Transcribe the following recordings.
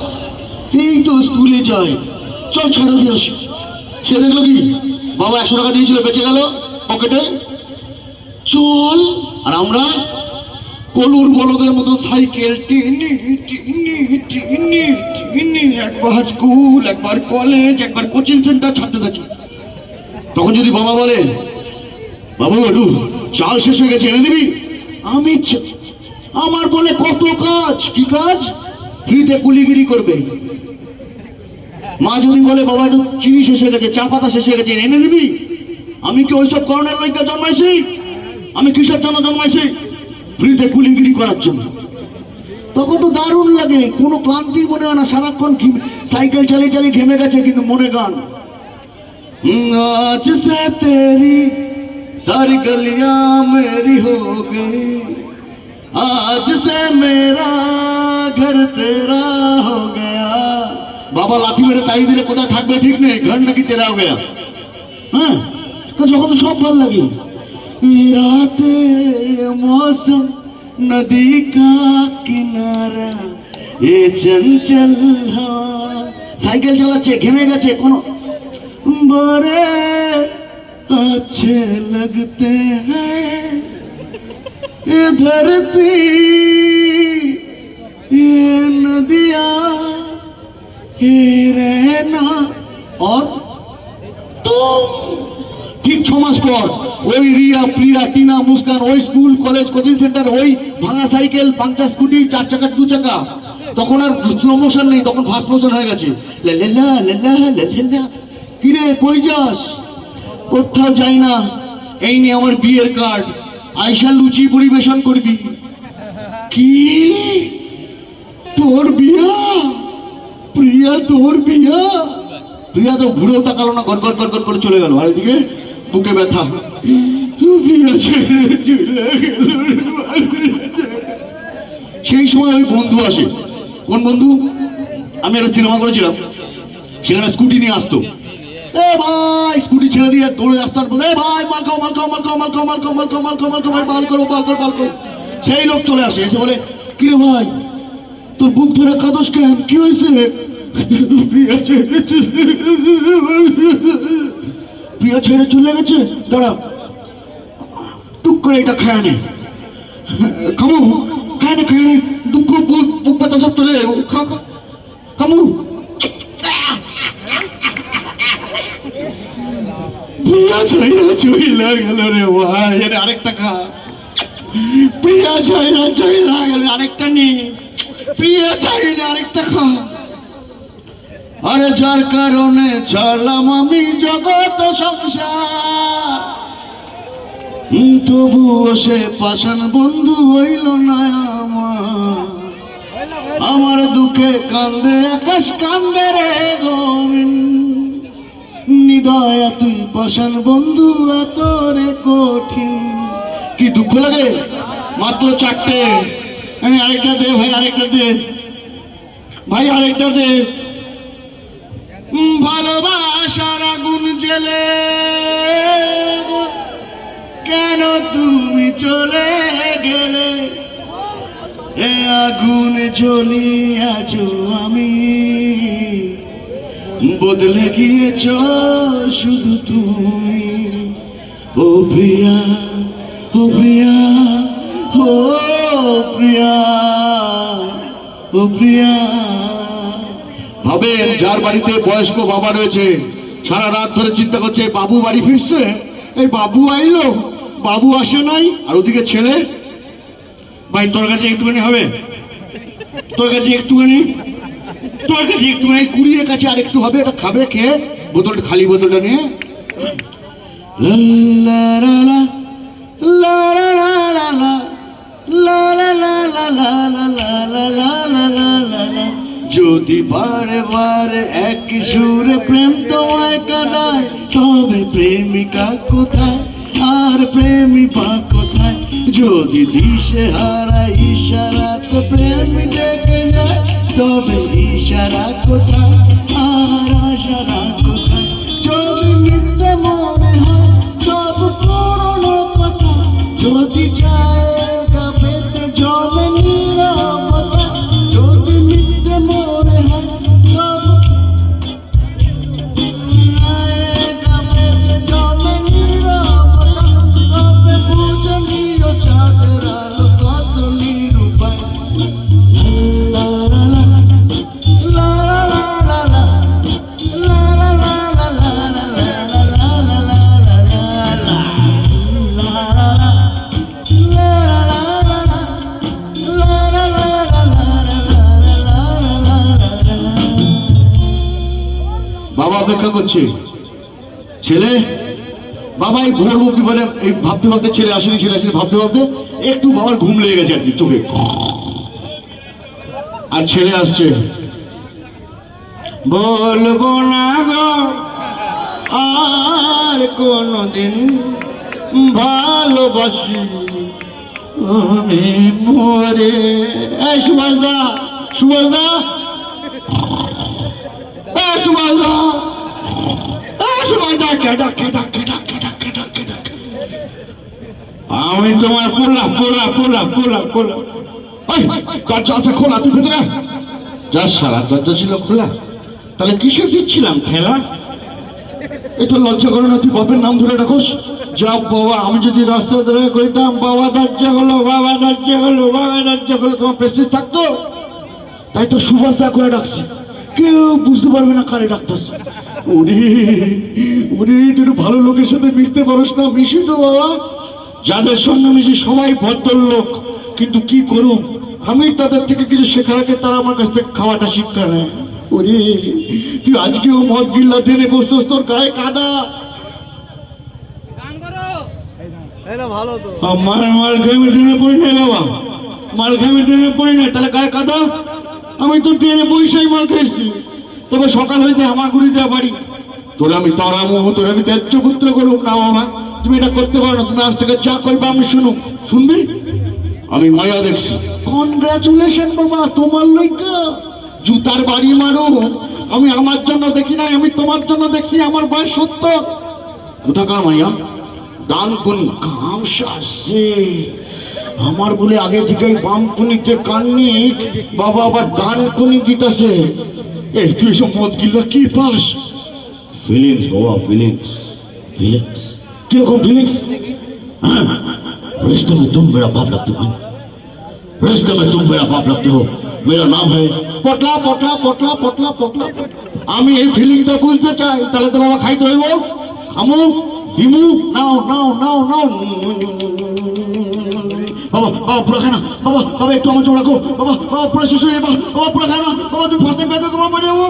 ব্যাস এই তো স্কুলে যায়। চল ছাড়া দিয়ে আসি। সে দেখল কি? বাবা একশো টাকা দিয়েছিল, বেঁচে গেল পকেটে। চল। আর আমরা কলুর বলদের মতো সাইকেল টিনি টিনি টিনি টিনি, একবার স্কুল, একবার কলেজ, একবার কোচিং সেন্টার ছাড়তে থাকি। তখন যদি বাবা বলে, বাবু, একটু চাল শেষ হয়ে গেছে, এনে দিবি? আমি আমার বলে কত কাজ? কি কাজ? ফ্রিতে কুলিগিরি করবে। মা যদি বলে, বাবা, একটু চিনি শেষ হয়ে গেছে, চা পাতা শেষ হয়ে গেছে, এনে দিবি? আমি কি ওইসব করোনার লজ্জা জন্মাইছি? আমি কিসের জন্য জন্মাইছি? ফ্রিতে কুলিগিরি করার জন্য। তখন তো দারুণ লাগে। কোনো ক্লান্তি মনে হয় না, সারাক্ষণ সাইকেল চালিয়ে চালিয়ে ঘেমে গেছে, কিন্তু মনে গান। আজ সে তেরি, সারি গলিয়া মেরি হো आज से मेरा घर तेरा हो गया বাবা লাথি মেরে তাই দিলে কোথায় থাকবে ঠিক নেই ঘর নাকি তেরা হয়ে গেয়া হ্যাঁ তো যখন তো সব ভালো লাগে ये राते ये मौसम नदी का किनारा ये चंचल हवा সাইকেল চালাচ্ছে ঘেমে গেছে কোনো बड़े अच्छे लगते हैं ये धरती ये नदिया ये रहना और तुम ঠিক ছ মাস পর ওই রিয়া প্রিয়া টিনা মুস্কান ওই স্কুল কলেজ কোচিং সেন্টার ওই ভাঙা সাইকেল পাংচা স্কুটি চার চাকা দু চাকা তখন আর স্লো মোশন নেই তখন ফাস্ট মোশন হয়ে গেছে লেলেলা লেলা লেলেলা কিরে কই যাস কোথাও যাই না এই নিয়ে আমার বিয়ের কার্ড আইসা লুচি পরিবেশন করবি। কি? তোর বিয়া? প্রিয়া, তোর বিয়া? প্রিয়া তো ঘুরেও তাকালো না গড় গড় গড় করে চলে গেল। আর এদিকে বুকে ব্যথা। সেই সময় ওই বন্ধু আসে। কোন বন্ধু? আমি একটা সিনেমা করেছিলাম। সেখানে স্কুটি নিয়ে আসতো। ভাই ছেড়ে দিয়ে দৌড়ে আসতো আর বলে, ভাই মাল খাও মাল খাও মাল খাও মাল খাও মাল খাও ভাই মাল করো মাল করো মাল করো। সেই লোক চলে আসে এসে বলে কিরে ভাই তোর বুক ধরে কাদস কেন? কি হয়েছে? প্রিয়া ছেড়ে চলে গেছে। দাঁড়া টুক করে এটা খায় নে। কামু খায় না খায় দুঃখ বুক বুক ব্যথা সব চলে যাবে খা খা কামু প্রিয়া ছাইরা চইলা গেল রে ভাই আরে আরেকটা খা। প্রিয়া আরেকটা নে। প্রিয়া আরেকটা খা। আরে যার কারণে ছাড়লাম আমি জগৎ সংসার। তবুও সে পাষাণ বন্ধু হইল না আমার। আমার দুঃখে কান্দে, আকাশ কান্দে রে জমিন। নিদয়া তুই পাষাণ বন্ধু এত রে কঠিন। কি দুঃখ লাগে? মাত্র চারটে। আমি আরেকটা দে ভাই, আরেকটা দে। ভাই, আরেকটা দে। ভালোবাসার আগুন জেলে কেন তুমি চলে গেলে? এ আগুন জ্বলি আমি। বদলে গিয়েছ শুধু তুমি। ও প্রিয়া ও প্রিয়া ও প্রিয়া ও প্রিয়া। ভাবেন, যার বাড়িতে বয়স্ক বাবা রয়েছে, সারা রাত ধরে চিন্তা করছে, বাবু বাড়ি ফিরছে? এই বাবু আইলো? বাবু আসে নাই? আর ওদিকে ছেলে? ভাই, তোর কাছে একটুখানি হবে? তোর কাছে একটুখানি? যদি বারে বারে কুড়িয়ে কাছে হবে খাবে খেয়ে বোতলটা খালি বোতলটা নিয়ে যদি এক সুরে প্রেম তোমায় কাদায় তবে প্রেমিকা কোথায় আর প্রেমী বা কোথায় যদি দিশে হারা ইশারাতে প্রেম দেখে যায় তবে ইশারা কোথায়? আর আশারা কোথায় যদি মিথ্যে মনে হয়, সব পুরনো কথা যদি চায়ের অপেক্ষা করছে। ছেলে বাবা এই ভোর অব্দি বলে, এই ভাবতে ভাবতে ছেলে আসেনি ছেলে আসেনি, ভাবতে ভাবতে একটু বাবার ঘুম লেগে গেছে আর কি, চোখে। আর ছেলে আসছে। বলব না আর কোনদিন ভালোবাসি আমি মরে। এই সুভাষ দা সুভাষ দা সুভাষ দা আমি তোমার পোলা পোলা পোলা পোলা পোলা আছে, খোলা যা সারা ছিল খোলা। তাহলে কিসে লজ্জা করে না, তুই নাম ধরে যা বাবা, আমি যদি রাস্তা বাবা হলো বাবা হলো বাবা হলো, তোমার থাকতো? তাই তো সুভাষ দা করে ডাকছি। কেউ বুঝতে পারবে না কারে ডাকতেছে ওরে ওরে তুই ভালো লোকের সাথে মিশতে পারোস না মিশি তো বাবা। যাদের সঙ্গে মিশি সবাই ভদ্রলোক। কিন্তু কি করুম আমি তাদের থেকে কিছু শেখার আগে তারা আমার কাছ থেকে খাওয়াটা শিক্ষা নেয়। ওরে তুই আজকেও মদ গিল্লা ট্রেনে বসছস তোর গায়ে কাদা। গান করো। এই না ভালো তো। আমার মাল খেয়ে ট্রেনে পড়ি নাই বাবা। মাল খেয়ে ট্রেনে পড়ি নাই তাহলে গায়ে কাদা? আমি তো ট্রেনে বৈশাই মাল খেয়েছি তবে সকাল হয়েছে, আমার গুড়ি দেওয়া বাড়ি। তোরা আমি তরামো, তোরা আমি ত্যায্য পুত্র করুক না বাবা তুমি এটা করতে পারো না, তুমি আজ থেকে যা করবে আমি শুনুক শুনবি? আমি মায়া দেখছি। কনগ্রাচুলেশন বাবা, তোমার লইকা জুতার বাড়ি মারো আমি আমার জন্য দেখি নাই, আমি তোমার জন্য দেখছি, আমার বয়স সত্তর কোথাকার মাইয়া ডান কোন কাম সাজছে আমার বলে আগে থেকেই বাম কুনিতে কান্নিক বাবা আবার ডান কুনি দিতেছে এই তুই সব মদ গিল্লা কি পাস ফিলিংস বাবা ফিলিংস ফিলিংস কিরকম ফিলিংস रिश्ते में तुम मेरा बाप लगते हो रिश्ते में तुम मेरा बाप लगते हो मेरा नाम है পটলা পটলা পটলা পটলা পটলা আমি এই ফিলিংটা বুঝতে চাই তাহলে তো বাবা খাইতে হইব আমু ডিমু নাও নাও নাও নাও বাবা বাবা, পুরো খানা। বাবা বাবা, একটু আমার রাখো বাবা বাবা, পুরো শেষ হয়ে যাবে। বাবা, পুরো খানা। বাবা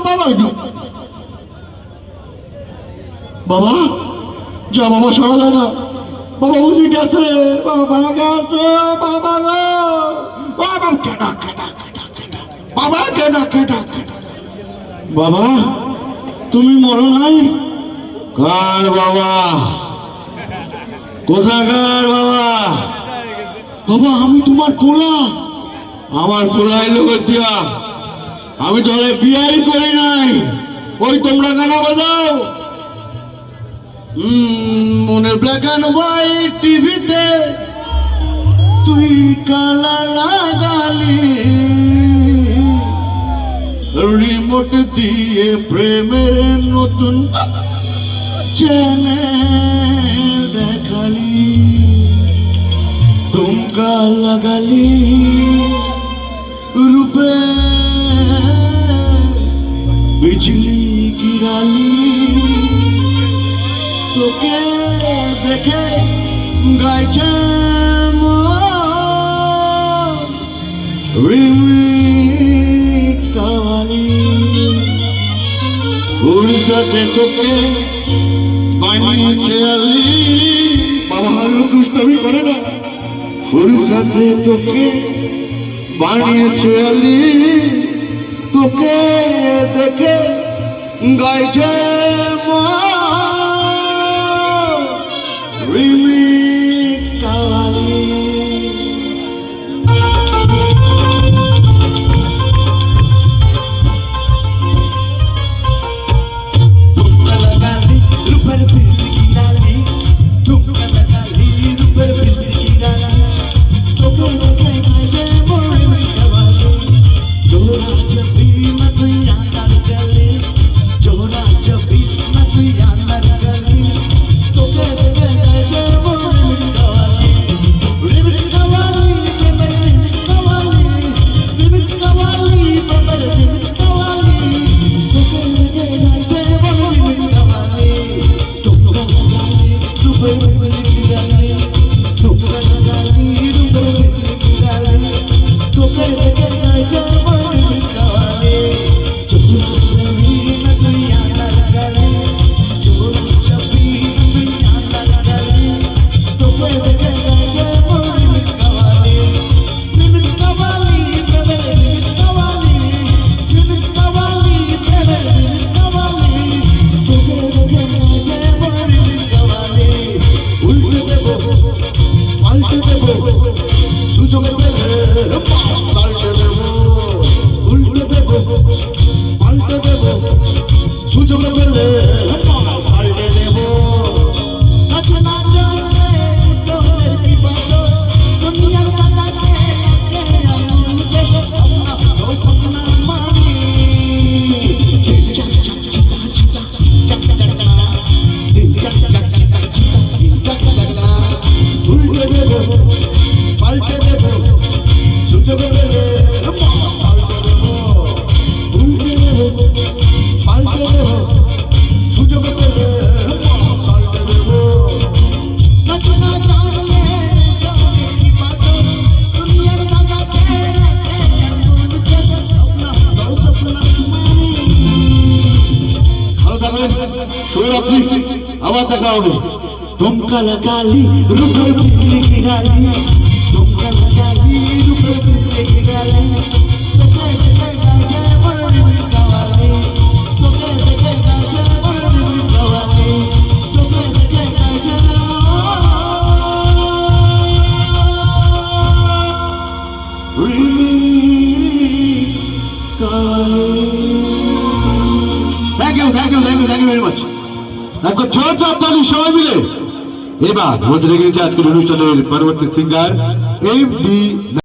বাবা বাবা, যা বাবা, সরা না। বাবা, বুঝি গেছে। বাবা গেছে। বাবা বাবা কেডা কেডা। বাবা, কেডা কেডা কেডা। বাবা, তুমি মরো নাই? কার বাবা? কোথাকার বাবা? বাবা, আমি তোমার পোলা। আমার পোলা এলো দিয়া আমি তোরে বিয়াই করি নাই। ওই তোমরা গানা বাজাও। মনের ব্ল্যাক অ্যান্ড হোয়াইট টিভিতে তুই কালা লাগালি। রিমোট দিয়ে প্রেমের নতুন চ্যানেল দেখালি তুমকা লাগালি রূপে বিজলি গিরালি। তোকে দেখে গাইছে রিমিক্স কাওয়ালি। ফুরসতে তোকে বাবা হারু করে না। ফুরসতে তোকে বানিয়েছে আলি। তোকে দেখে গাইছে রিমিক্স Yo me బాబు దుంకల గాలి రుబ్బరు గాలి এবার ভোজ রেগে আজকের অনুষ্ঠানের পরবর্তী সিঙ্গার এম ডি